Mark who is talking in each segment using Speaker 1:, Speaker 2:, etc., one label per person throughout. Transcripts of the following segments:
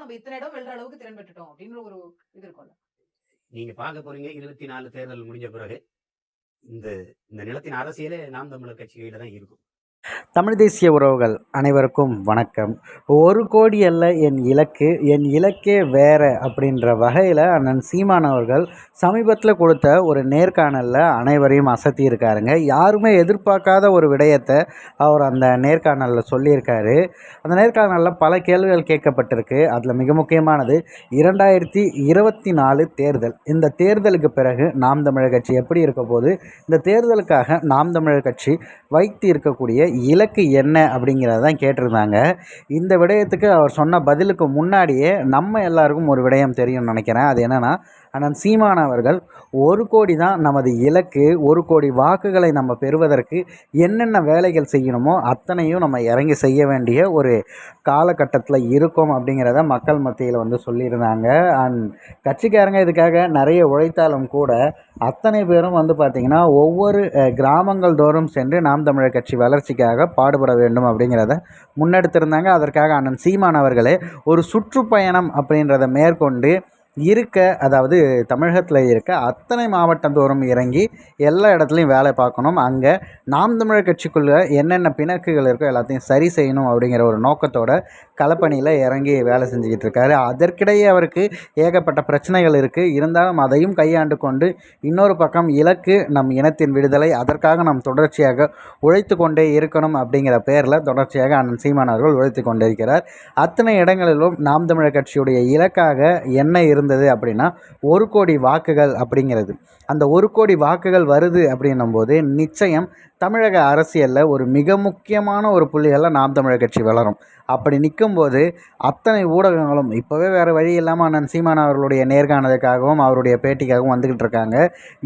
Speaker 1: நம்ம இத்தனை இடம் வெல்ற அளவுக்கு திறன் பெற்றுட்டோம் அப்படின்ற ஒரு இது இருக்கும்ல.
Speaker 2: நீங்க பார்க்க போறீங்க இருபத்தி நாலு தேர்தல் முடிஞ்ச பிறகு இந்த இந்த நிலத்தின் அரசியலே நாம் தமிழர் கட்சி கையில தான் இருக்கும்.
Speaker 3: தமிழ் தேசிய உறவுகள் அனைவருக்கும் வணக்கம். ஒரு கோடி அல்ல என் இலக்கு என் இலக்கே வேற அப்படின்ற வகையில் அண்ணன் சீமான் அவர்கள் சமீபத்தில் கொடுத்த ஒரு நேர்காணலில் அனைவரையும் அசத்தி இருக்காருங்க யாருமே எதிர்பார்க்காத ஒரு விடயத்தை அவர் அந்த நேர்காணலில் சொல்லியிருக்காரு. அந்த நேர்காணலில் பல கேள்விகள் கேட்கப்பட்டிருக்கு. அதில் மிக முக்கியமானது இரண்டாயிரத்தி இருபத்தி நாலு தேர்தல். இந்த தேர்தலுக்கு பிறகு நாம் தமிழர் கட்சி எப்படி இருக்க போது இந்த தேர்தலுக்காக நாம் தமிழர் கட்சி வைத்து இருக்கக்கூடிய இலக்கு என்ன அப்படிங்கிறத தான் கேட்டிருந்தாங்க. இந்த விடயத்துக்கு அவர் சொன்ன பதிலுக்கு முன்னாடியே நம்ம எல்லாருக்கும் ஒரு விடயம் தெரியும்னு நினைக்கிறேன். அது என்னென்னா ஆனால் சீமான் அவர்கள் ஒரு கோடி தான் நமது இலக்கு ஒரு கோடி வாக்குகளை நம்ம பெறுவதற்கு என்னென்ன வேலைகள் செய்யணுமோ அத்தனையும் நம்ம இறங்கி செய்ய வேண்டிய ஒரு காலகட்டத்தில் இருக்கோம் அப்படிங்கிறத மக்கள் மத்தியில் வந்து சொல்லியிருந்தாங்க. அண்ட் கட்சிக்காரங்க இதுக்காக நிறைய உழைத்தாலும் கூட அத்தனை பேரும் வந்து பார்த்திங்கன்னா ஒவ்வொரு கிராமங்கள் தோறும் சென்று நாம் தமிழர் கட்சி வளர்ச்சிக்காக பாடுபட வேண்டும் அப்படிங்கிறத முன்னெடுத்திருந்தாங்க. அதற்காக அண்ணன் சீமான் அவர்களே ஒரு சுற்றுப்பயணம் அப்படின்றத மேற்கொண்டு இருக்க அதாவது தமிழகத்தில் இருக்க அத்தனை மாவட்டந்தோறும் இறங்கி எல்லா இடத்துலையும் வேலை பார்க்கணும். அங்கே நாம் தமிழர் கட்சிக்குள்ளே என்னென்ன பிணக்குகள் இருக்கோ எல்லாத்தையும் சரி செய்யணும் அப்படிங்கிற ஒரு நோக்கத்தோட களப்பணியில் இறங்கி வேலை செஞ்சுக்கிட்டு இருக்காரு. அதற்கிடையே அவருக்கு ஏகப்பட்ட பிரச்சனைகள் இருக்குது இருந்தாலும் அதையும் கையாண்டு கொண்டு இன்னொரு பக்கம் இலக்கு நம் இனத்தின் விடுதலை அதற்காக நாம் தொடர்ச்சியாக உழைத்து கொண்டே இருக்கணும் அப்படிங்கிற பேரில் தொடர்ச்சியாக அண்ணன் சீமான் அவர்கள் உழைத்து கொண்டிருக்கிறார். அத்தனை இடங்களிலும் நாம் தமிழர் கட்சியுடைய இலக்காக என்ன இருந்தது அப்படின்னா ஒரு கோடி வாக்குகள் அப்படிங்கிறது. அந்த ஒரு கோடி வாக்குகள் வருது அப்படின்னும் போது நிச்சயம் தமிழக அரசியலில் ஒரு மிக முக்கியமான ஒரு புள்ளிகளில் நாம் தமிழர் கட்சி வளரும். அப்படி நிற்கும்போது அத்தனை ஊடகங்களும் இப்போவே வேறு வழி இல்லாமல் அண்ணன் சீமான் அவர்களுடைய நேர்காணலுக்காகவும் அவருடைய பேட்டிக்காகவும் வந்துக்கிட்டு இருக்காங்க.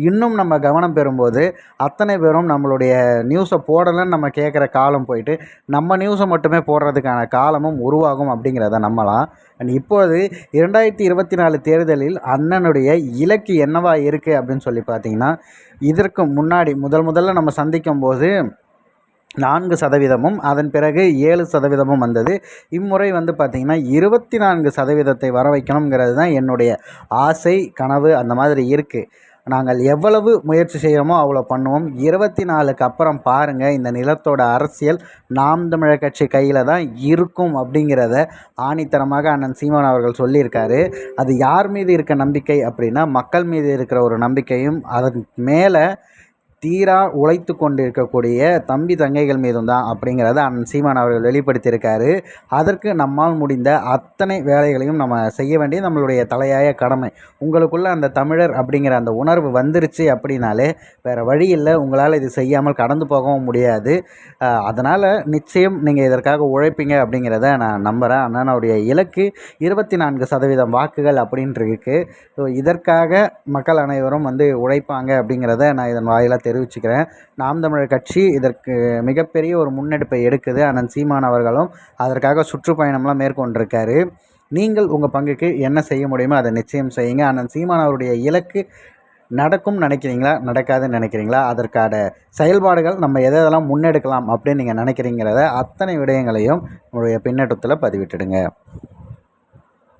Speaker 3: இன்னும் நம்ம கவனம் பெறும்போது அத்தனை பேரும் நம்மளுடைய நியூஸை போடலைன்னு நம்ம கேட்குற காலம் போயிட்டு நம்ம நியூஸை மட்டுமே போடுறதுக்கான காலமும் உருவாகும் அப்படிங்கிறத நம்பலாம். அண்ட் இப்பொழுது இரண்டாயிரத்தி இருபத்தி நாலு தேர்தலில் அண்ணனுடைய இலக்கு என்னவா இருக்குது அப்படின்னு சொல்லி பார்த்தீங்கன்னா இதற்கு முன்னாடி முதல் முதல்ல நம்ம சந்திக்கும் போது நான்கு சதவீதமும் அதன் பிறகு ஏழு சதவீதமும் வந்தது. இம்முறை வந்து பார்த்திங்கன்னா இருபத்தி நான்கு சதவீதத்தை வர வைக்கணுங்கிறது தான் என்னுடைய ஆசை கனவு அந்த மாதிரி இருக்குது நாங்கள் எவ்வளவு முயற்சி செய்கிறோமோ அவ்வளோ பண்ணுவோம். இருபத்தி நாலுக்கு அப்புறம் பாருங்கள் இந்த நிலத்தோட அரசியல் நாம் தமிழர் கட்சி கையில் தான் இருக்கும் அப்படிங்கிறத ஆணித்தரமாக அண்ணன் சீமான் அவர்கள் சொல்லியிருக்காரு. அது யார் மீது இருக்க நம்பிக்கை அப்படின்னா மக்கள் மீது இருக்கிற ஒரு நம்பிக்கையும் அதன் மேலே தீரா உழைத்து கொண்டிருக்கக்கூடிய தம்பி தங்கைகள் மீதும் தான் அப்படிங்கிறத அண்ணன் சீமான் அவர்கள் வெளிப்படுத்தியிருக்காரு. அதற்கு நம்மால் முடிந்த அத்தனை வேலைகளையும் நம்ம செய்ய வேண்டிய நம்மளுடைய தலையாய கடமை. உங்களுக்குள்ள அந்த தமிழர் அப்படிங்கிற அந்த உணர்வு வந்துருச்சு அப்படின்னாலே வேறு வழி இல்லை. உங்களால் இது செய்யாமல் கடந்து போகவும் முடியாது. அதனால் நிச்சயம் நீங்கள் இதற்காக உழைப்பீங்க அப்படிங்கிறத நான் நம்புகிறேன் அண்ணனுடைய இலக்கு இருபத்தி நான்கு சதவீதம் வாக்குகள் அப்படின்ட்டு இருக்குது ஸோ இதற்காக மக்கள் அனைவரும் வந்து உழைப்பாங்க அப்படிங்கிறத நான் இதன் வாயிலாக தெரிவிச்சுக்கிறேன். நாம் தமிழர் கட்சி இதற்கு மிகப்பெரிய ஒரு முன்னெடுப்பை எடுக்குது. அண்ணன் சீமான் அவர்களும் அதற்காக சுற்றுப்பயணம்லாம் மேற்கொண்டிருக்காரு. நீங்கள் உங்கள் பங்குக்கு என்ன செய்ய முடியுமோ அதை நிச்சயம் செய்யுங்க. அண்ணன் சீமான் அவருடைய இலக்கு நடக்கும் நினைக்கிறீங்களா? நடக்காதுன்னு நினைக்கிறீங்களா? அதற்கான செயல்பாடுகள் நம்ம எதை எதெல்லாம் முன்னெடுக்கலாம் அப்படின்னு நீங்கள் நினைக்கிறீங்கிறத அத்தனை விடயங்களையும் நம்மளுடைய பின்னட்டத்தில் பதிவிட்டுடுங்க.